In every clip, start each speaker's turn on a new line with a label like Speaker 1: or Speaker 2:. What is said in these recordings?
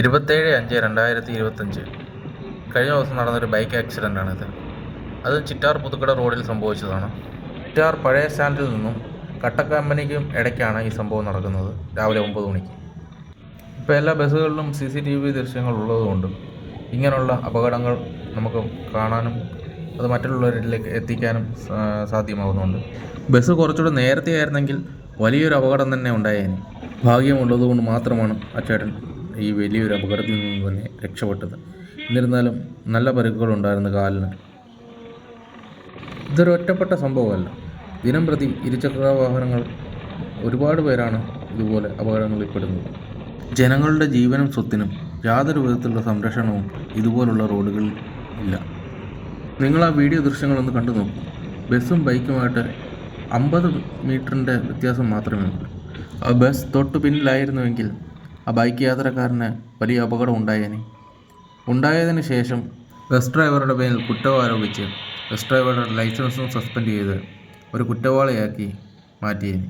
Speaker 1: ഇരുപത്തേഴ് അഞ്ച് രണ്ടായിരത്തി ഇരുപത്തഞ്ച്. കഴിഞ്ഞ ദിവസം നടന്നൊരു ബൈക്ക് ആക്സിഡന്റാണിത് അത് ചിറ്റാർ പുതുക്കട റോഡിൽ സംഭവിച്ചതാണ്. ചിറ്റാർ പഴയ സ്റ്റാൻഡിൽ നിന്നും കട്ടക്കമ്പനിക്കും ഇടയ്ക്കാണ് ഈ സംഭവം നടക്കുന്നത് രാവിലെ ഒമ്പത് മണിക്ക്. ഇപ്പോൾ എല്ലാ ബസ്സുകളിലും സി സി ടി വി ദൃശ്യങ്ങൾ ഉള്ളതുകൊണ്ട് ഇങ്ങനെയുള്ള അപകടങ്ങൾ നമുക്ക് കാണാനും അത് മറ്റുള്ളവരിലേക്ക് എത്തിക്കാനും സാധ്യമാകുന്നുണ്ട്. ബസ് കുറച്ചുകൂടെ നേരത്തെ ആയിരുന്നെങ്കിൽ വലിയൊരു അപകടം തന്നെ ഉണ്ടായേനെ. ഭാഗ്യമുള്ളതുകൊണ്ട് മാത്രമാണ് ആ ചേട്ടൻ ഈ വലിയൊരു അപകടത്തിൽ നിന്ന് തന്നെ രക്ഷപ്പെട്ടത്. എന്നിരുന്നാലും നല്ല പരുക്കുകളുണ്ടായിരുന്ന കാലിന്. ഇതൊരു ഒറ്റപ്പെട്ട സംഭവമല്ല. ദിനം പ്രതി ഇരുചക്ര വാഹനങ്ങൾ ഒരുപാട് പേരാണ് ഇതുപോലെ അപകടങ്ങളിൽ പെടുന്നത്. ജനങ്ങളുടെ ജീവനും സ്വത്തിനും യാതൊരു വിധത്തിലുള്ള സംരക്ഷണവും ഇതുപോലുള്ള റോഡുകളിൽ ഇല്ല. നിങ്ങൾ ആ വീഡിയോ ദൃശ്യങ്ങളൊന്ന് കണ്ടു നോക്കൂ. ബസ്സും ബൈക്കുമായിട്ട് അമ്പത് മീറ്ററിന്റെ വ്യത്യാസം മാത്രമേ ഉള്ളൂ. ആ ബസ് തൊട്ട് പിന്നിലായിരുന്നുവെങ്കിൽ ആ ബൈക്ക് യാത്രക്കാരന് വലിയ അപകടം ഉണ്ടായേനെ. ഉണ്ടായതിനു ശേഷം ബസ് ഡ്രൈവറുടെ പേരിൽ കുറ്റം ആരോപിച്ച് ബസ് ഡ്രൈവറുടെ ലൈസൻസും സസ്പെൻഡ് ചെയ്ത് ഒരു കുറ്റവാളിയാക്കി മാറ്റിയേനെ.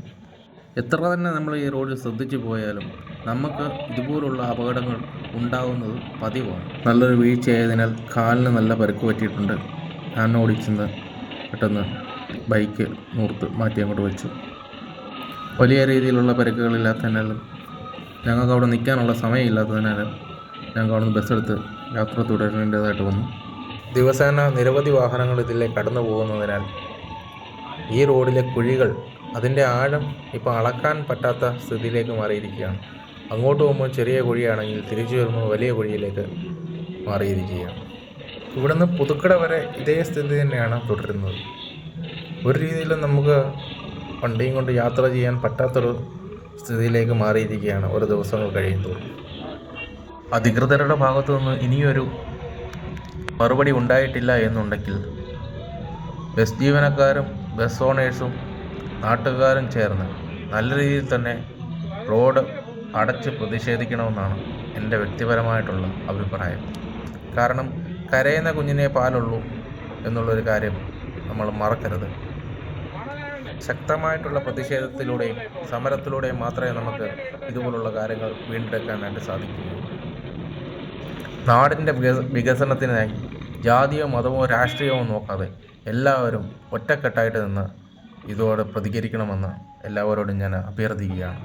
Speaker 1: എത്ര തന്നെ നമ്മൾ ഈ റോഡിൽ ശ്രദ്ധിച്ചു പോയാലും നമുക്ക് ഇതുപോലുള്ള അപകടങ്ങൾ ഉണ്ടാകുന്നത് പതിവാണ്. നല്ലൊരു വീഴ്ചയായതിനാൽ കാലിന് നല്ല പരുക്ക് പറ്റിയിട്ടുണ്ട്. ഞാൻ ഓടിച്ചെന്ന് പെട്ടെന്ന് ബൈക്ക് നൂർത്ത് മാറ്റി അങ്ങോട്ട് വെച്ചു. വലിയ രീതിയിലുള്ള പരിക്കുകളില്ലാത്തതിനാലും ഞങ്ങൾക്ക് അവിടെ നിൽക്കാനുള്ള സമയമില്ലാത്തതിനാൽ ഞങ്ങൾക്ക് അവിടെ നിന്ന് ബസ്സെടുത്ത് യാത്ര തുടരേണ്ടതായിട്ട് വന്നു. ദിവസേന നിരവധി വാഹനങ്ങൾ ഇതിലെ കടന്നു പോകുന്നതിനാൽ ഈ റോഡിലെ കുഴികൾ അതിന്റെ ആഴം ഇപ്പോൾ അളക്കാൻ പറ്റാത്ത സ്ഥിതിയിലേക്ക് മാറിയിരിക്കുകയാണ്. അങ്ങോട്ട് പോകുമ്പോൾ ചെറിയ കുഴിയാണെങ്കിൽ തിരിച്ചു വരുമ്പോൾ വലിയ കുഴിയിലേക്ക് മാറിയിരിക്കുകയാണ്. ഇവിടുന്ന് പുതുക്കട വരെ ഇതേ സ്ഥിതി തന്നെയാണ് തുടരുന്നത്. ഒരു രീതിയിലും നമുക്ക് വണ്ടിയും കൊണ്ട് യാത്ര ചെയ്യാൻ പറ്റാത്തൊരു സ്ഥിതിയിലേക്ക് മാറിയിരിക്കുകയാണ്. ഓരോ ദിവസങ്ങൾ കഴിയുമ്പോൾ അധികൃതരുടെ ഭാഗത്തു നിന്ന് ഇനിയൊരു മറുപടി ഉണ്ടായിട്ടില്ല എന്നുണ്ടെങ്കിൽ ബസ് ജീവനക്കാരും ബസ് ഓണേഴ്സും നാട്ടുകാരും ചേർന്ന് നല്ല രീതിയിൽ തന്നെ റോഡ് അടച്ച് പ്രതിഷേധിക്കണമെന്നാണ് എന്റെ വ്യക്തിപരമായിട്ടുള്ള അഭിപ്രായം. കാരണം കരയുന്ന കുഞ്ഞിനെ പാലുള്ളൂ എന്നുള്ളൊരു കാര്യം നമ്മൾ മറക്കരുത്. ശക്തമായിട്ടുള്ള പ്രതിഷേധത്തിലൂടെയും സമരത്തിലൂടെയും മാത്രമേ നമുക്ക് ഇതുപോലുള്ള കാര്യങ്ങൾ വീണ്ടെടുക്കാനായിട്ട് സാധിക്കുകയുള്ളൂ നാടിന്റെ വികസ- വികസനത്തിനായി ജാതിയോ മതമോ രാഷ്ട്രീയമോ നോക്കാതെ എല്ലാവരും ഒറ്റക്കെട്ടായിട്ട് നിന്ന് ഇതോട് പ്രതികരിക്കണമെന്ന് എല്ലാവരോടും ഞാൻ അഭ്യർത്ഥിക്കുകയാണ്.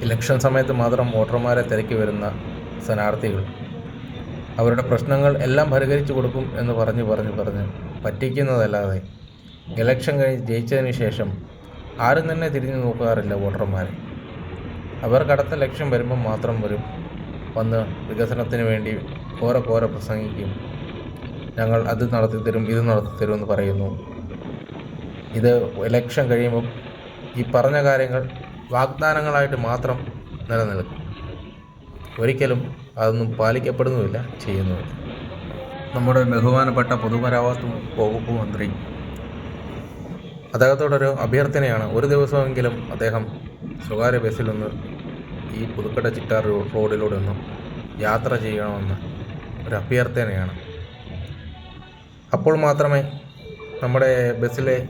Speaker 1: ഇലക്ഷൻ സമയത്ത് മാത്രം വോട്ടർമാരെ തിരക്കി വരുന്ന സ്ഥാനാർത്ഥികൾ അവരുടെ പ്രശ്നങ്ങൾ എല്ലാം പരിഹരിച്ചു കൊടുക്കും എന്ന് പറഞ്ഞ് പറഞ്ഞ് പറഞ്ഞ് പറ്റിക്കുന്നതല്ലാതെ ഇലക്ഷൻ കഴിഞ്ഞ് ജയിച്ചതിന് ശേഷം ആരും തന്നെ തിരിഞ്ഞു നോക്കാറില്ല വോട്ടർമാർ അവർക്ക് അടുത്ത ലക്ഷ്യം വരുമ്പോൾ മാത്രം വരും. വന്ന് വികസനത്തിന് വേണ്ടി കോര കോര പ്രസംഗിക്കും. ഞങ്ങൾ അത് നടത്തി തരും ഇത് നടത്തി തരും എന്ന് പറയുന്നു. ഇത് ഇലക്ഷൻ കഴിയുമ്പം ഈ പറഞ്ഞ കാര്യങ്ങൾ വാഗ്ദാനങ്ങളായിട്ട് മാത്രം നിലനിൽക്കും. ഒരിക്കലും അതൊന്നും പാലിക്കപ്പെടുന്നുമില്ല ചെയ്യുന്നുമില്ല. നമ്മുടെ ബഹുമാനപ്പെട്ട പൊതുമരാമത്ത് വകുപ്പ് മന്ത്രി അദ്ദേഹത്തോടൊരു അഭ്യർത്ഥനയാണ്. ഒരു ദിവസമെങ്കിലും അദ്ദേഹം സ്വകാര്യ ബസ്സിൽ നിന്ന് ഈ പുതുക്കട ചിറ്റാർ റോഡിലൂടെ ഒന്ന് യാത്ര ചെയ്യണമെന്ന് ഒരു അഭ്യർത്ഥനയാണ്. അപ്പോൾ മാത്രമേ നമ്മുടെ ബസ്സിലെ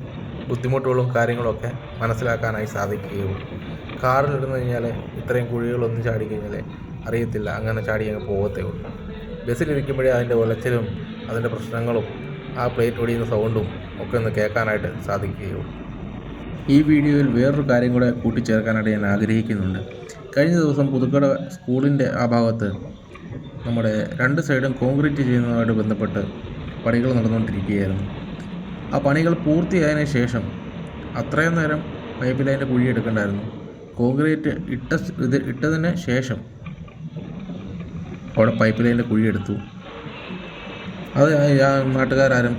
Speaker 1: ബുദ്ധിമുട്ടുകളും കാര്യങ്ങളൊക്കെ മനസ്സിലാക്കാനായി സാധിക്കുകയുള്ളൂ. കാറിലിരുന്ന് കഴിഞ്ഞാൽ ഇത്രയും കുഴികളൊന്നും ചാടി കഴിഞ്ഞാൽ അറിയത്തില്ല. അങ്ങനെ ചാടി അങ്ങ് പോകത്തേ ഉള്ളൂ. ബസ്സിലിരിക്കുമ്പോഴേ അതിന്റെ ഒലച്ചിലും അതിന്റെ പ്രശ്നങ്ങളും ആ പ്ലേറ്റ് ഒടിയുന്ന സൗണ്ടും ഒക്കെ ഒന്ന് കേൾക്കാനായിട്ട് സാധിക്കുകയുള്ളൂ. ഈ വീഡിയോയിൽ വേറൊരു കാര്യം കൂടെ കൂട്ടിച്ചേർക്കാനായിട്ട് ഞാൻ ആഗ്രഹിക്കുന്നുണ്ട്. കഴിഞ്ഞ ദിവസം പുതുക്കട സ്കൂളിന്റെ ആ ഭാഗത്ത് നമ്മുടെ രണ്ട് സൈഡും കോൺക്രീറ്റ് ചെയ്യുന്നതുമായിട്ട് ബന്ധപ്പെട്ട് പണികൾ നടന്നുകൊണ്ടിരിക്കുകയായിരുന്നു. ആ പണികൾ പൂർത്തിയായതിനു ശേഷം അത്രയും നേരം പൈപ്പ് ലൈന്റെ കുഴി എടുക്കണ്ടായിരുന്നു. കോൺക്രീറ്റ് ഇട്ട ഇത് ഇട്ടതിന് ശേഷം അവിടെ പൈപ്പ് ലൈന്റെ കുഴി എടുത്തു. അത് ആ നാട്ടുകാരും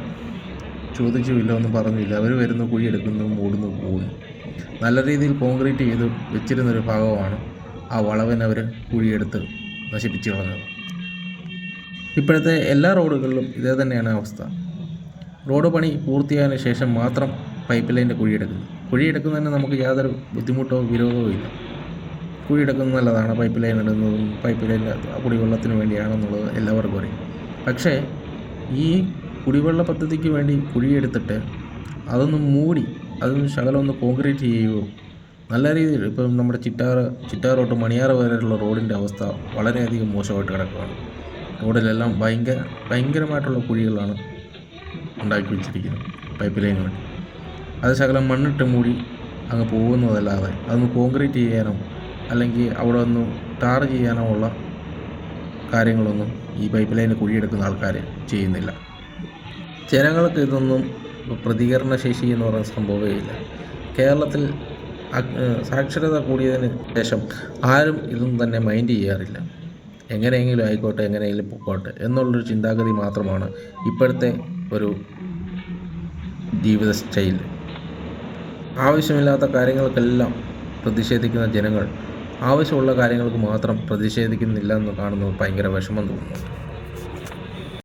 Speaker 1: ചോദിച്ചുമില്ല ഒന്നും പറഞ്ഞില്ല അവർ വരുന്നു കുഴി എടുക്കുന്നു മൂടുന്നു പോകുന്നു നല്ല രീതിയിൽ കോൺക്രീറ്റ് ചെയ്ത് വെച്ചിരുന്നൊരു ഭാഗമാണ് ആ വളവിനവർ കുഴിയെടുത്ത് നശിപ്പിച്ചു കളഞ്ഞത്. ഇപ്പോഴത്തെ എല്ലാ റോഡുകളിലും ഇതേ തന്നെയാണ് അവസ്ഥ. റോഡ് പണി പൂർത്തിയായതിനു ശേഷം മാത്രം പൈപ്പ് ലൈന്റെ കുഴിയെടുക്കുന്നു. കുഴിയെടുക്കുന്നതിന് നമുക്ക് യാതൊരു ബുദ്ധിമുട്ടോ വിരോധമോ ഇല്ല. കുഴിയെടുക്കുന്നത് നല്ലതാണ് പൈപ്പ് ലൈൻ ഇടുന്നതും പൈപ്പ് ലൈൻ കുടിവെള്ളത്തിന് വേണ്ടിയാണെന്നുള്ളത് എല്ലാവർക്കും അറിയാം. പക്ഷേ ഈ കുടിവെള്ള പദ്ധതിക്ക് വേണ്ടി കുഴിയെടുത്തിട്ട് അതൊന്ന് മൂടി അതൊന്ന് ശകലം ഒന്ന് കോൺക്രീറ്റ് ചെയ്യുകയോ നല്ല രീതിയിൽ ഇപ്പം നമ്മുടെ ചിറ്റാറ് ചിറ്റാറോട്ട് മണിയാറ് വരെയുള്ള റോഡിന്റെ അവസ്ഥ വളരെയധികം മോശമായിട്ട് കിടക്കുകയാണ്. റോഡിലെല്ലാം ഭയങ്കര ഭയങ്കരമായിട്ടുള്ള കുഴികളാണ് ഉണ്ടാക്കി വെച്ചിരിക്കുന്നത് പൈപ്പ് ലൈന് വേണ്ടി അത് ശകലം മണ്ണിട്ട് മൂടി അങ്ങ് പോകുന്നതല്ലാതെ അതൊന്ന് കോൺക്രീറ്റ് ചെയ്യാനോ അല്ലെങ്കിൽ അവിടെ ഒന്ന് ടാർ ചെയ്യാനോ ഉള്ള കാര്യങ്ങളൊന്നും ഈ പൈപ്പ് ലൈനിൽ കുഴിയെടുക്കുന്ന ആൾക്കാർ ചെയ്യുന്നില്ല. ജനങ്ങൾക്ക് ഇതൊന്നും പ്രതികരണ ശേഷി എന്ന് പറയുന്ന സംഭവമേ ഇല്ല കേരളത്തിൽ സാക്ഷരത കൂടിയതിന് ശേഷം ആരും ഇതൊന്നും തന്നെ മൈൻഡ് ചെയ്യാറില്ല. എങ്ങനെയെങ്കിലും ആയിക്കോട്ടെ എങ്ങനെയെങ്കിലും പൊക്കോട്ടെ എന്നുള്ളൊരു ചിന്താഗതി മാത്രമാണ് ഇപ്പോഴത്തെ ഒരു ജീവിത സ്റ്റൈൽ ആവശ്യമില്ലാത്ത കാര്യങ്ങൾക്കെല്ലാം പ്രതിഷേധിക്കുന്ന ജനങ്ങൾ ആവശ്യമുള്ള കാര്യങ്ങൾക്ക് മാത്രം പ്രതിഷേധിക്കുന്നില്ല എന്ന് കാണുന്നത് ഭയങ്കര വിഷമം തോന്നുന്നുണ്ട്